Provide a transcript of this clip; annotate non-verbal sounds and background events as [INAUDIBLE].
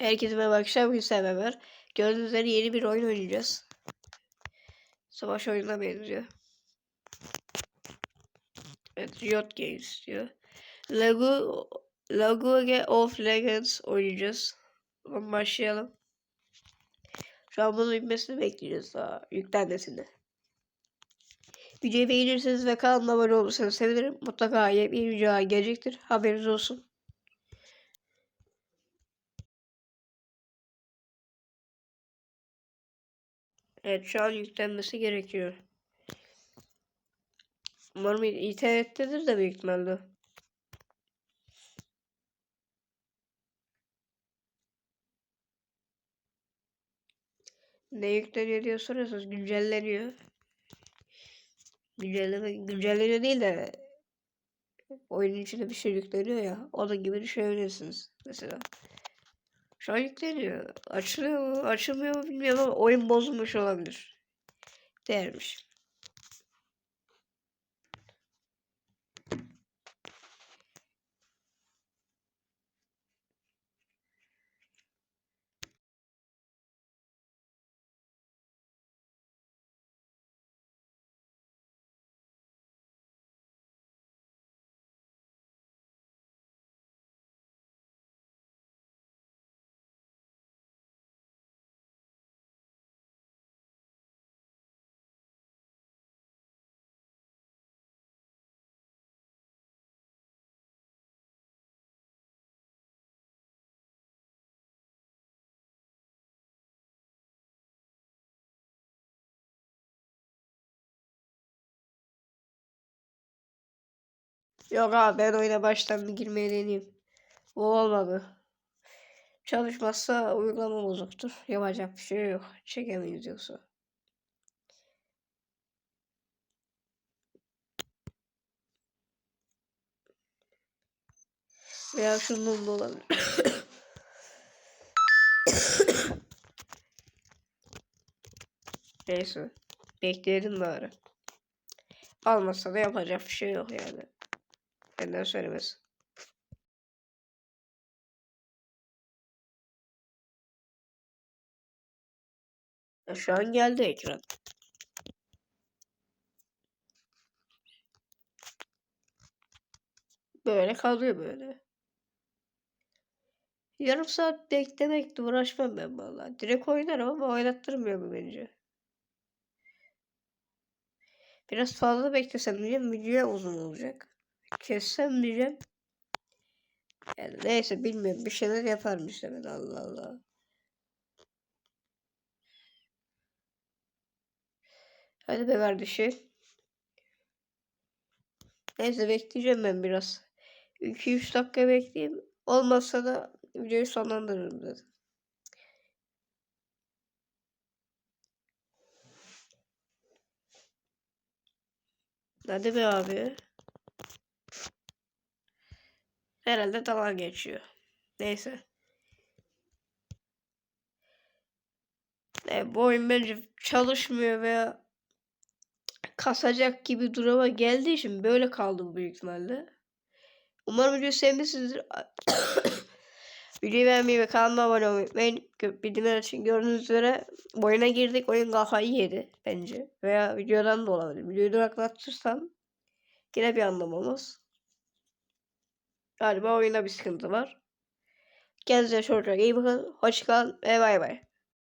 Herkese merhaba arkadaşlar. Bugün sizlerle beraber gördüğünüz üzere yeni bir oyun oynayacağız. Savaş oyununa benziyor. Evet, Riot Games diyor. Lego League of Legends oynayacağız. Tamam, başlayalım. Şu an bunun inmesini bekleyeceğiz daha yüklenmesini. Videoyu beğenirseniz ve kanalıma abone olursanız sevinirim. Mutlaka yeni video gelecektir. Haberiniz olsun. Evet şu an yüklenmesi gerekiyor. Umarım internettedir de büyük ihtimalle. Ne yükleniyor diye soruyorsunuz. Güncelleniyor. Güncelleme, güncelleniyor değil de oyunun içinde bir şey yükleniyor ya. Onun gibi düşünebilirsiniz mesela. Yükleniyor. Açılıyor mu? Açılmıyor mu bilmiyorum ama oyun bozulmuş olabilir. Değermiş. Yok abi ben oyuna baştan bir girmeye deneyeyim. Bu olmadı. Çalışmazsa uygulama bozuktur. Yapacak bir şey yok. Çekemeyiz yoksa. Veya şundan da olabilir. Neyse. Bekleyelim bari. Almazsa da yapacak bir şey yok yani. Benden söylemesi. Şu an geldi ekran. Böyle kalıyor böyle. Yarım saat beklemekle uğraşmam ben vallahi. Direkt oynarım ama oynattırmıyor bu bence. Biraz fazla beklesem diyeceğim video uzun olacak. Kessem diyeceğim. Yani neyse bilmiyorum bir şeyler yaparım işte ben Allah Allah. Hadi be kardeşim. Neyse bekleyeceğim ben biraz. 2-3 dakika bekleyeyim. Olmazsa da videoyu sonlandırırım dedim. Hadi be abi. Herhalde dalga geçiyor. Neyse. E, bu oyun bence çalışmıyor veya kasacak gibi duruma geldiği için böyle kaldı bu büyük ihtimalle. Umarım videoyu sevmişsinizdir. [COUGHS] Videoyu beğenmeyi ve kanalıma abone olmayı unutmayın. Bildirimler için gördüğünüz üzere oyuna girdik. Oyun kafayı yedi bence. Veya videodan da olabilir. Videoyu duraklatırsam yine bir anlam olmaz. Galiba oyunda bir sıkıntı var. Kendinize çok çok iyi bakın. Hoşçakalın ve bay bay.